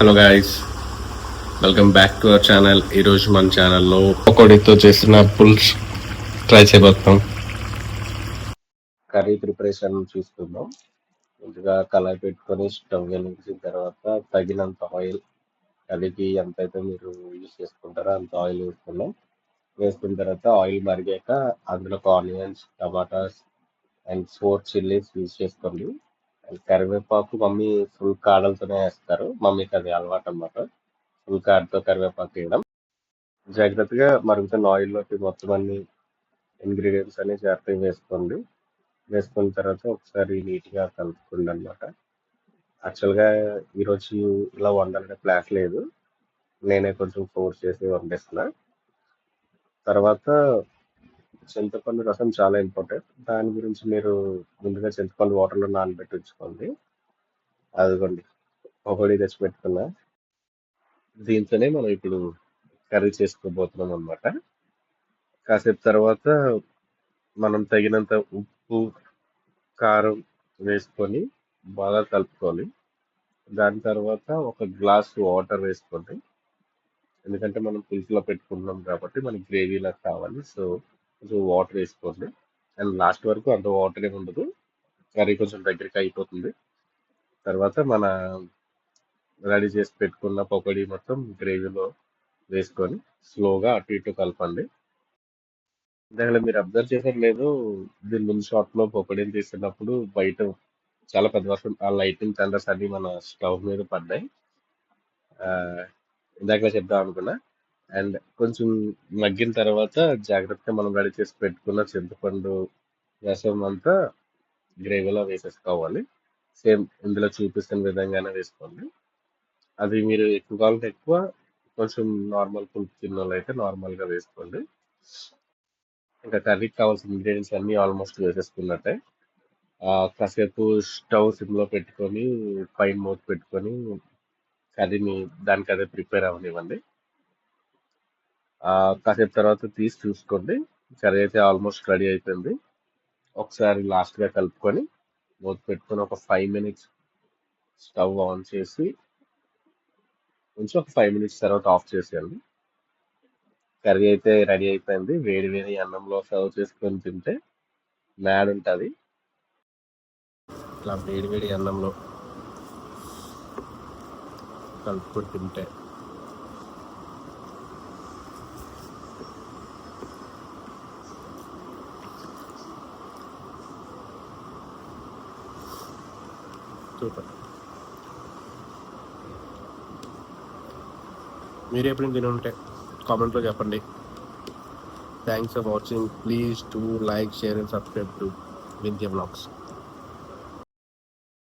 Hello guys welcome back to our channel ఈరోజు మన ఛానల్లో ఒకటితో చేసిన పుల్స్ ట్రై చేయబోతాం కర్రీ ప్రిపరేషన్ చూసుకుందాం ముందుగా కళాయి పెట్టుకొని స్టవ్ వెలిగించిన తర్వాత తగినంత ఆయిల్ కర్రీకి ఎంత అయితే మీరు యూజ్ చేసుకుంటారో అంత ఆయిల్ వేసుకున్నాం వేసుకున్న తర్వాత ఆయిల్ మరిగాక అందులో onions tomatoes and four chillies use చేసుకోండి కరివేపాకు మమ్మీ ఫుల్ కాడలతోనే వేస్తారు. మమ్మీకి అది అలవాటు అన్నమాట. ఫుల్ కాడతో కరివేపాకు వేయడం. జాగ్రత్తగా మరుగుతున్న ఆయిల్లోకి మొత్తం అన్ని ఇంగ్రీడియంట్స్ అన్ని జాగ్రత్తగా వేసుకోండి. వేసుకున్న తర్వాత ఒకసారి నీట్గా కలుపుకోండి అనమాట యాక్చువల్గా ఈరోజు ఇలా వండాలనే ప్లాన్ లేదు. నేనే కొంచెం ఫోర్స్ చేసి వండేస్తున్నా. తర్వాత చింతపండు రసం చాలా ఇంపార్టెంట్. దాని గురించి మీరు ముందుగా చింతపండు వాటర్లో నానబెట్టి ఉంచుకోండి అదిగోండి ఒకటి తెచ్చి పెట్టుకున్నా. దీంతోనే మనం ఇప్పుడు కర్రీ చేసుకోబోతున్నాం అనమాట కాసేపు తర్వాత మనం తగినంత ఉప్పు కారం వేసుకొని బాగా కలుపుకోవాలి. దాని తర్వాత ఒక గ్లాస్ వాటర్ వేసుకోండి. ఎందుకంటే మనం పులుసులో పెట్టుకుంటున్నాం కాబట్టి మనకి గ్రేవీలా కావాలి. సో కొంచెం వాటర్ వేసుకోండి. అండ్ లాస్ట్ వరకు అంత వాటర్ ఏమి ఉండదు. కర్రీ కొంచెం దగ్గరికి అయిపోతుంది. తర్వాత మన రెడీ చేసి పెట్టుకున్న పకోడీ మొత్తం గ్రేవీలో వేసుకొని స్లోగా అటు ఇటు కలపండి. దానిలో మీరు అబ్జర్వ్ చేసారు లేదు దీని ముందు షాట్లో పకోడీని తీసినప్పుడు బయట చాలా పెద్ద వర్షం ఆ లైటింగ్ థండర్స్ అన్ని మన స్టవ్ మీద పడ్డాయి. ఇందాక చెప్దాం అనుకున్నా. అండ్ కొంచెం మగ్గిన తర్వాత జాగ్రత్తగా మనం రెడీ చేసి పెట్టుకున్న చింతపండు రసం అంతా గ్రేవీలో వేసేసుకోవాలి. సేమ్ ఇందులో చూపిస్తున్న విధంగానే వేసుకోండి. అది మీరు ఎక్కువ కావాలంటే ఎక్కువ కొంచెం నార్మల్ పులుపు తిన్న వాళ్ళు అయితే నార్మల్గా వేసుకోండి. ఇంకా కర్రీకి కావాల్సిన ఇంగ్రీడియంట్స్ అన్నీ ఆల్మోస్ట్ వేసేసుకున్నట్టే. కాసేపు స్టవ్ సిమ్లో పెట్టుకొని పైన మూత పెట్టుకొని కర్రీని దానికి అదే ప్రిపేర్ అవ్వనివ్వండి. కాసేపు తర్వాత తీసి చూసుకోండి. కర్రీ అయితే ఆల్మోస్ట్ రెడీ అయిపోయింది. ఒకసారి లాస్ట్గా కలుపుకొని మూత పెట్టుకొని ఒక ఫైవ్ మినిట్స్ స్టవ్ ఆన్ చేసి కొంచెం ఒక ఫైవ్ మినిట్స్ తర్వాత ఆఫ్ చేసేయండి. కర్రీ అయితే రెడీ అయిపోయింది. వేడి వేడి అన్నంలో సర్వ్ చేసుకొని తింటే మ్యాడ్ ఉంటుంది. ఇట్లా వేడి వేడి అన్నంలో కలుపుకొని తింటే సూపర్ మీరు ఎప్పుడు తిని ఉంటే కామెంట్లో చెప్పండి. Thanks for watching please to like share and subscribe to Vindhya blogs